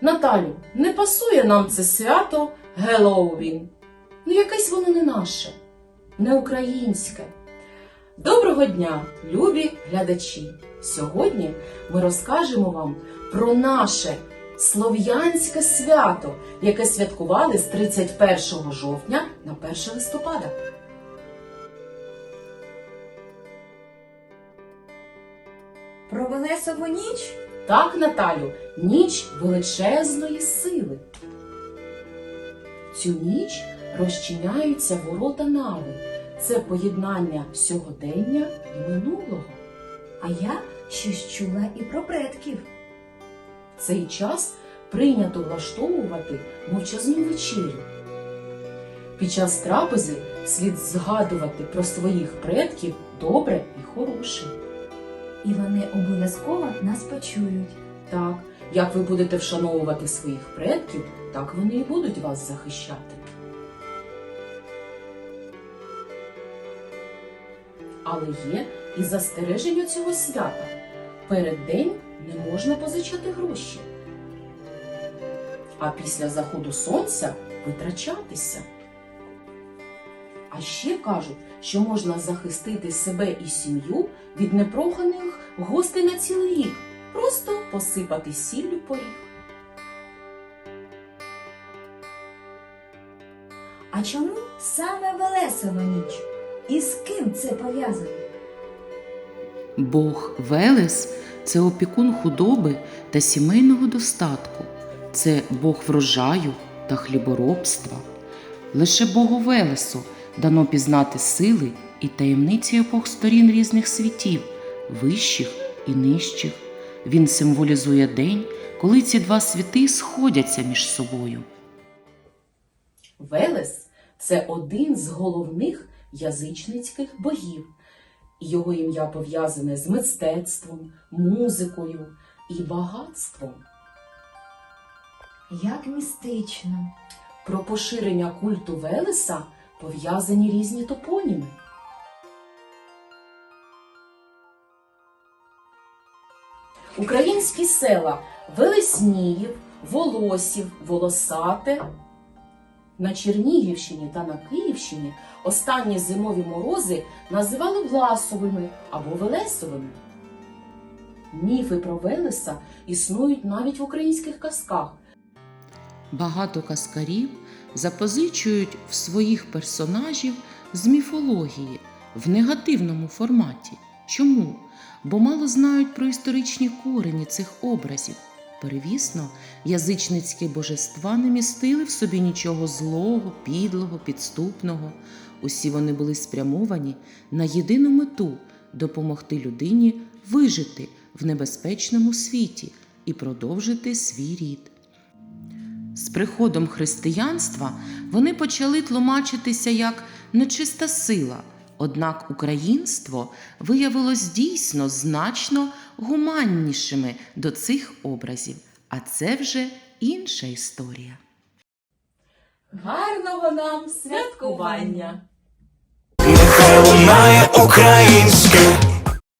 Наталю, не пасує нам це свято Геловін. Ну, якесь воно не наше, не українське. Доброго дня, любі глядачі! Сьогодні ми розкажемо вам про наше слов'янське свято, яке святкували з 31 жовтня на 1 листопада. Про Велесову ніч? Так, Наталю, ніч величезної сили. Цю ніч розчиняються ворота нави. Це поєднання сьогодення і минулого. А я щось чула і про предків. В цей час прийнято влаштовувати мовчазну вечерю. Під час трапези слід згадувати про своїх предків добре і хороше. І вони обов'язково нас почують. Так, як ви будете вшановувати своїх предків, так вони і будуть вас захищати. Але є і застереження цього свята. Перед день не можна позичати гроші. А після заходу сонця витрачатися. А ще кажуть, що можна захистити себе і сім'ю від непроханих гостей на цілий рік. Просто посипати сіллю поріг. А чому саме Велесова ніч? І з ким це пов'язано? Бог Велес це опікун худоби та сімейного достатку, це Бог врожаю та хліборобства. Лише Богу Велесу дано пізнати сили і таємниці обох сторін різних світів, вищих і нижчих. Він символізує день, коли ці два світи сходяться між собою. Велес це один з головних язичницьких богів. Його ім'я пов'язане з мистецтвом, музикою і багатством. Як містично. Про поширення культу Велеса пов'язані різні топоніми. Українські села Велесніїв, Волосів, Волосате. На Чернігівщині та на Київщині останні зимові морози називали Власовими або Велесовими. Міфи про Велеса існують навіть в українських казках. Багато казкарів запозичують в своїх персонажів з міфології в негативному форматі. Чому? Бо мало знають про історичні корені цих образів. Перевісно, язичницькі божества не містили в собі нічого злого, підлого, підступного. Усі вони були спрямовані на єдину мету допомогти людині вижити в небезпечному світі і продовжити свій рід. З приходом християнства вони почали тлумачитися як нечиста сила, однак українство виявилось дійсно значно гуманнішими до цих образів, а це вже інша історія. Гарного нам святкування! Нехай лунає українське